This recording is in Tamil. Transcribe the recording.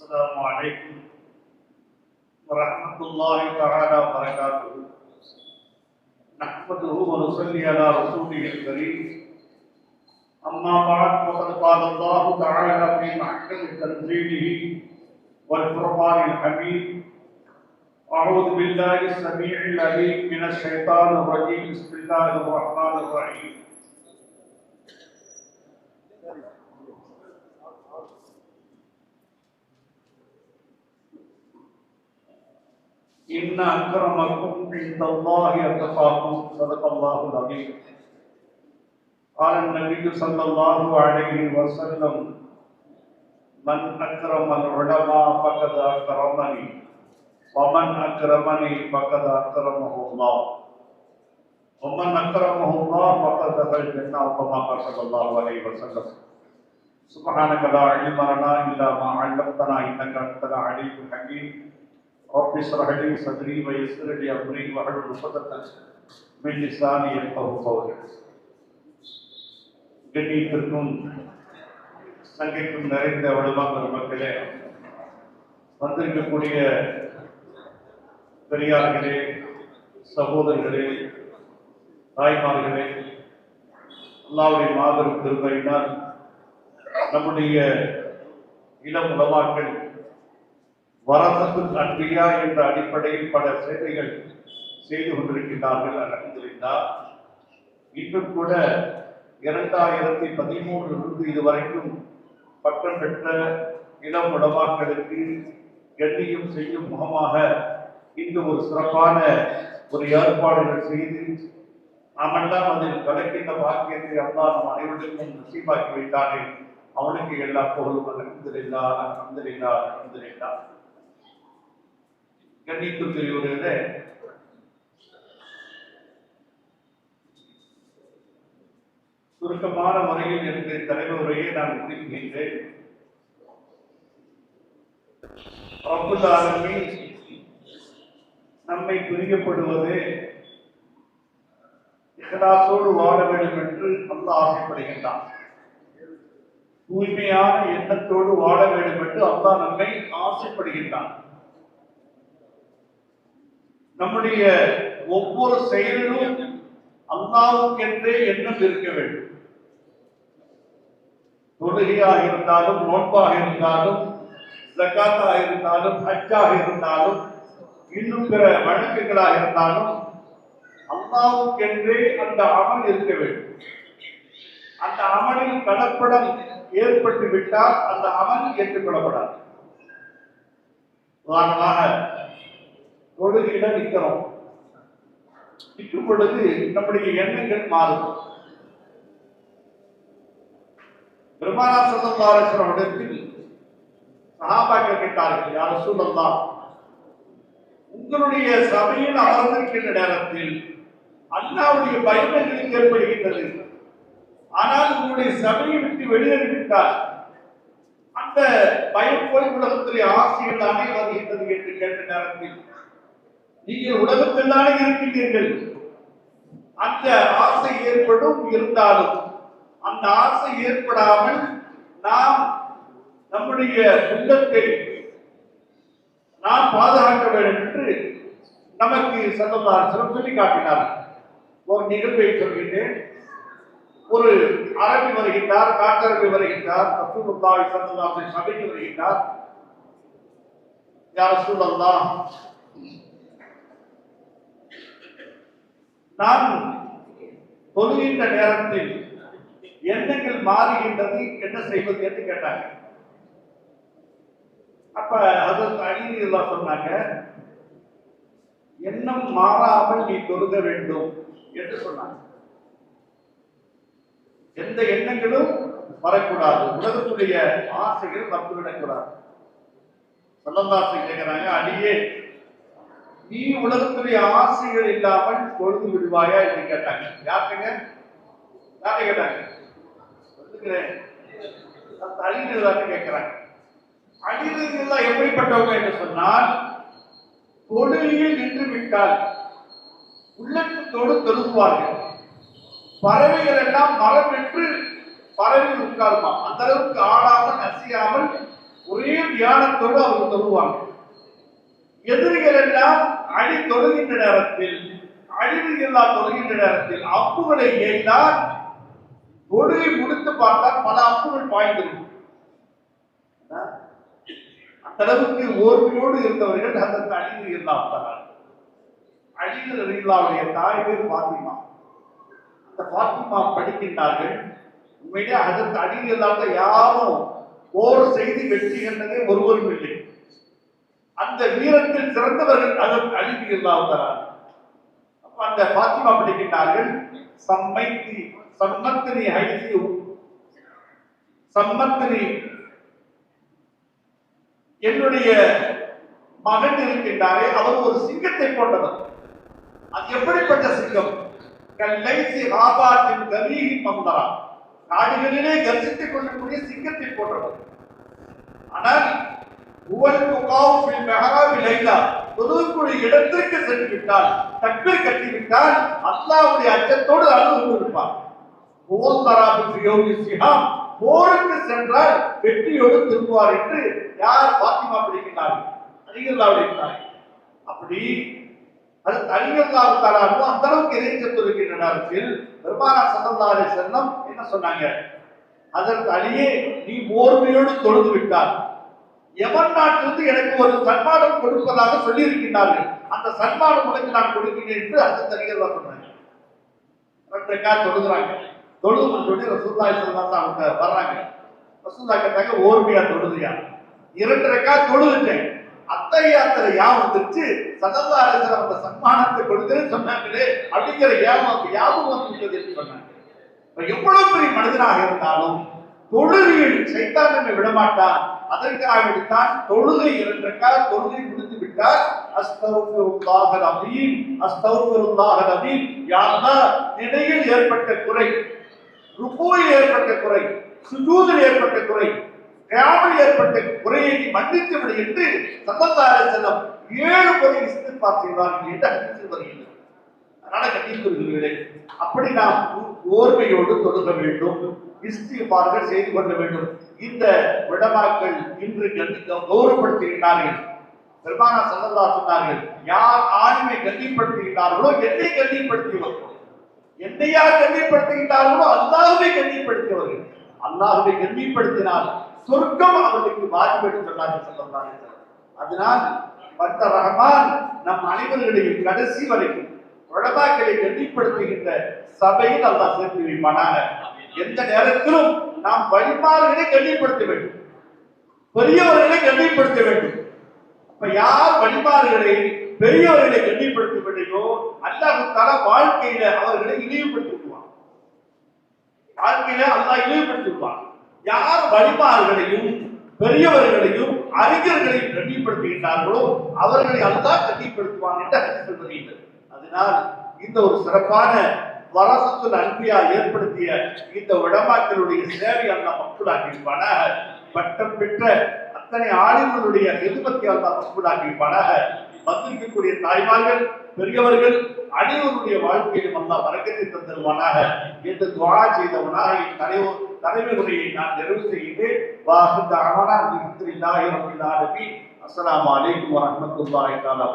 السلام عليكم ورحمة الله تعالى وبركاته. نحمده ونصلي على رسوله الكريم. أما بعد، فقد قال الله تعالى في محكم تنزيله والفرقان الحميد. أعوذ بالله السميع العليم من الشيطان الرجيم. بسم الله الرحمن الرحيم. ان اکرمکم عند الله اتقاكم صدق الله العظيم. قال النبي صلى الله عليه وسلم، من اكرم العلماء فقد اكرمني ومن اكرمني فقد اكرمه الله. ومن اكرمه الله فقد دخل الجنه كما قال صلى الله عليه وسلم، سبحانك لا علم لنا الا ما علمتنا انك انت العليم الحكيم. رب اشرح لي صدري ويسر لي أمري واحلل عقدة من لساني يفقهوا قولي கண்ணியத்திற்கும் சங்கைக்கும் நிறைந்த வலுமா பெருமக்களே வந்திருக்கக்கூடிய பெரியார்களே சகோதரர்களே தாய்மார்களே அல்லாவுடைய மாபெரும் திருமையினால் நம்முடைய இளம் உலமாக்கள் வரசத்து அன்பியா என்ற அடிப்படையில் பல சேவைகள் செய்து கொண்டிருக்கிறார்கள் அலமதுல்லா இன்னும் கூட இரண்டாயிரத்தி பதிமூன்றிலிருந்து இதுவரைக்கும் பட்டம் பெற்ற இளம் உடமாக்களுக்கு எண்ணியும் செய்யும் முகமாக இன்று ஒரு சிறப்பான ஒரு ஏற்பாடுகள் செய்து நாமெல்லாம் அதில் கலக்கின்ற பாக்கியத்தை அல்லா நம் அனைவருக்கும் நசீபாக்கி வைத்தானே அவனுக்கு எல்லா பொருளும் அலமதுல்லா அலமதுல்லா அலமதுல்லா கண்ணியத்துக்குரியவர்களே சுருக்கமான முறையில் என்னுடைய தலைவர் நான் முடிக்கின்றேன் நம்மை பிரியப்படுவது இகலாசோடு வாழ வேண்டும் என்று அல்லாஹ் ஆசைப்படுகின்றான். தூய்மையான எண்ணத்தோடு வாழ வேண்டும் என்று அந்த நம்மை ஆசைப்படுகின்றான். நம்முடைய ஒவ்வொரு செயலிலும் அல்லாவுக்கென்றே எண்ணம் இருக்க வேண்டும். தொழுகையாக இருந்தாலும் நோன்பாக இருந்தாலும் ஜக்காத்தாக இருந்தாலும் ஹஜ்ஜாக இருந்தாலும் இன்னும் பிற வழக்குகளாக இருந்தாலும் அல்லாவுக்கென்றே அந்த அமல் இருக்க வேண்டும். அந்த அமலில் கலப்படம் ஏற்பட்டு விட்டால் அந்த அமல் ஏற்றுக்கொள்ளப்படாது. உதாரணமாக தொழுகையில நிற்கிறோம் நிற்கும் பொழுது நம்முடைய எண்ணங்கள் மாறும். பெருமானா சல்லாசனம் இடத்தில் சகாபாக்கள் கேட்டார்கள் யார் சூழல்லாம் உங்களுடைய சபையில் அமர்ந்திருக்கின்ற நேரத்தில் அண்ணாவுடைய பயம் ஏற்படுகின்றது? ஆனால் உங்களுடைய சபையை விட்டு வெளியேறிவிட்டால் அந்த பயம் போய் உலகத்திலே ஆசிரியர் தானே வருகின்றது என்று கேட்ட நேரத்தில் நீங்கள் உலகத்தில் தானே இருக்கின்றீர்கள். அந்த ஆசை ஏற்படும் இருந்தாலும் அந்த ஆசை ஏற்படாமல் நாம் நம்முடைய உள்ளத்தை நாம் பாதுகாக்க வேண்டும் என்று நமக்கு சந்தமாக சொல்லி காட்டினார். ஒரு நிகழ்வை சொல்கின்றேன். ஒரு அரபி வருகின்றார் காட்டரபி வருகின்றார் ரசூலுல்லாஹி ஸல்லல்லாஹு அலைஹி சபைக்கு வருகின்றார். யார் ரசூலல்லாஹ் நான் தொழுகின்ற நேரத்தில் எண்ணங்கள் மாறுகின்றது. என்ன செய்வது என்று கேட்டாங்க. அப்ப அதற்கு அடிநீர்லாம் சொன்னாங்க எண்ணம் மாறாமல் நீ தொழுக வேண்டும் என்று சொன்னாங்க. எந்த எண்ணங்களும் வரக்கூடாது. உலகத்துடைய ஆசைகள் வந்துவிடக்கூடாது சொல்லந்தாசை கேட்கிறாங்க அடியே நீ உலகத்துடைய ஆசைகள் இல்லாமல் கொழுந்து விடுவாயா என்று கேட்டாங்க. யாருங்க யாரை கேட்டாங்க? அந்த அறிஞர்களாக கேட்கிறாங்க. அறிஞர்கள் எப்படிப்பட்டவங்க என்று சொன்னால் தொழிலில் நின்று விட்டால் உள்ளத்தோடு தொழுகுவார்கள். பறவைகள் எல்லாம் மரம் என்று பறவை உட்காருமா? அந்த அளவுக்கு ஆடாமல் நசியாமல் ஒரே தியானத்தோடு அவங்க தொழுவாங்க. எதிரிகள் எல்லாம் அடி தொழுகின்ற நேரத்தில் அழிவு இல்லா தொழுகின்ற நேரத்தில் அப்புகளை எய்தால் தொழுகை முடித்து பார்த்தால் பல அப்புகள் பாய்ந்திருக்கும். அந்த அளவுக்கு ஓர்மையோடு இருந்தவர்கள் அதற்கு அழிவு இல்லாமல் அழிவு இல்லாவுடைய தாய் பேர் பாத்திமா. அந்த பாத்திமா படிக்கின்றார்கள் உண்மையிலே அதற்கு அழிவு இல்லாத யாரும் போர் செய்து வெற்றி என்றதே ஒருவரும் இல்லை. அந்த வீரத்தில் சிறந்தவர்கள் அதற்கு அழிவு இல்லாதவரார் அப்ப அந்த பாத்திமா படிக்கின்றார்கள் சம்மைத்தி சம்மத்தினி ஹைசியு சம்மத்தினி என்னுடைய மகன் இருக்கின்றாரே அவர் ஒரு சிங்கத்தை கொண்டவர் அது எப்படிப்பட்ட சிங்கம்? கல்லைசி ஆபாத்தின் கவீகி மந்தரா காடுகளிலே கர்ஜித்துக் கொள்ளக்கூடிய சிங்கத்தை போன்றவர். ஆனால் இடத்திற்கு சென்று விட்டால் தக்பீர் கட்டிவிட்டால் அல்லாவுடைய அச்சத்தோடு அழுது கொண்டிருப்பார். போர் தராபு சிஹாம் போருக்கு சென்றால் வெற்றியோடு திரும்புவார் என்று யார் பாத்திமா பிடிக்கிறார்கள் அலிகல்லாவுடைய அப்படி அது அலிகல்லாவு தராலும் அந்த அளவுக்கு இறைச்சத்து இருக்கின்ற நேரத்தில் பெருமானா சதந்தாரி செல்லம் என்ன சொன்னாங்க? அதற்கு அழியே நீ ஓர்மையோடு தொழுது விட்டார் எவன் நாட்டிலிருந்து எனக்கு ஒரு சன்மானம் கொடுப்பதாக சொல்லி இருக்கின்றார்கள் அந்த சன்மானம் உனக்கு நான் கொடுக்கிறேன் என்று அந்த தனிகர் சொன்னாங்க ரெண்டு ரெக்கா தொழுகிறாங்க. தொழுதுன்னு சொல்லி ரசூல்லாய் சொல்லாத அவங்க வர்றாங்க. ரசூல்லா கேட்டாங்க ஓர்மையா தொழுதுயா? இரண்டு ரெக்கா தொழுதுட்டேன். அத்தகைய அத்தனை யாம் வந்துருச்சு. சதந்தா அரசர் அந்த சன்மானத்தை கொடுக்கிறேன்னு சொன்னாங்களே அப்படிங்கிற யாமம் யாபம் வந்துவிட்டது என்று சொன்னாங்க. எவ்வளவு பெரிய மனிதனாக இருந்தாலும் தொழுகையில் சைத்தான் நம்மை விடமாட்டான். அதற்காக விடுத்தான் தொழுகை இரண்டற்காக தொழுகை முடித்து விட்டால் அஸ்தௌஃபிருல்லாஹ் அலீம் அஸ்தௌஃபிருல்லாஹ் அலீம். யா அல்லாஹ் நிலையில் ஏற்பட்ட குறை ருகூயில் ஏற்பட்ட குறை சுஜூதில் ஏற்பட்ட குறை கியாமில் ஏற்பட்ட குறையை மன்னித்து விடு என்று சல்லல்லாஹு அலைஹி வஸல்லம் ஏழு முறை இஸ்திக்பார் செய்வார்கள் என்று அறிவித்து வருகிறது. அதனால கண்டிப்புகிறீர்களே அப்படி நாம் ஓர்மையோடு தொடங்க வேண்டும் இஸ்திபார்கள் செய்து கொள்ள வேண்டும். இந்த விடமாக்கள் இன்று கண்டி- கௌரவப்படுத்துகின்றார்கள். பெருமானா சல்லல்லா சொன்னார்கள் யார் ஆளுமை கண்ணிப்படுத்துகின்றார்களோ என்னை கண்ணிப்படுத்தியவர்கள் என்னை யார் கண்ணிப்படுத்துகின்றார்களோ அல்லாஹ்வை கண்ணிப்படுத்தியவர்கள். அல்லாஹ்வை கண்ணிப்படுத்தினால் சொர்க்கம் அவர்களுக்கு வாய்ப்பு என்று சொன்னார்கள் அதனால் பக்த ரஹ்மான் நம் அனைவர்களையும் கடைசி வரைக்கும் உலமாக்களை கண்ணிப்படுத்துகின்ற சபையில் அல்லாஹ் சேர்த்து வைப்பானாக. எந்த நேரத்திலும் நாம் வழிபாடுகளை கண்டிப்படுத்த வேண்டும். பெரியவர்களை கண்டிப்படுத்த வேண்டும். இப்ப யார் வழிபாடுகளை பெரியவர்களை கண்ணிப்படுத்தவில்லையோ அல்லாஹு தர வாழ்க்கையில அவர்களை இழிவுபடுத்தி விடுவான் வாழ்க்கையில அல்லாஹ் இழிவுபடுத்தி யார் வழிபாடுகளையும் பெரியவர்களையும் அறிஞர்களையும் கண்டிப்படுத்துகின்றார்களோ அவர்களை அல்லாஹ் கண்டிப்படுத்துவான் என்று ஹதீஸ் அதனால் இந்த ஒரு சிறப்பான வரசத்துல் அன்பியா ஏற்படுத்திய இந்த உடமாக்களுடைய சேவை அல்லா மக்களாக்கியிருப்பானாக பட்டம் பெற்ற அத்தனை ஆளுநருடைய எதிர்பத்தி அல்லா மக்களாக்கியிருப்பானாக வந்திருக்கக்கூடிய தாய்மார்கள் பெரியவர்கள் அனைவருடைய வாழ்க்கையிலும் அல்லா வரக்கத்தை தந்தருவானாக. என்று துவா செய்தவனாக என் தலைவர் தலைமையுரையை நான் நிறைவு செய்கிறேன். வாஹித் அமனா அல்ஹம்துலில்லாஹி ரப்பில் ஆலமீன். அஸ்ஸலாமு அலைக்கும் வரஹ்மத்துல்லாஹி தஆலா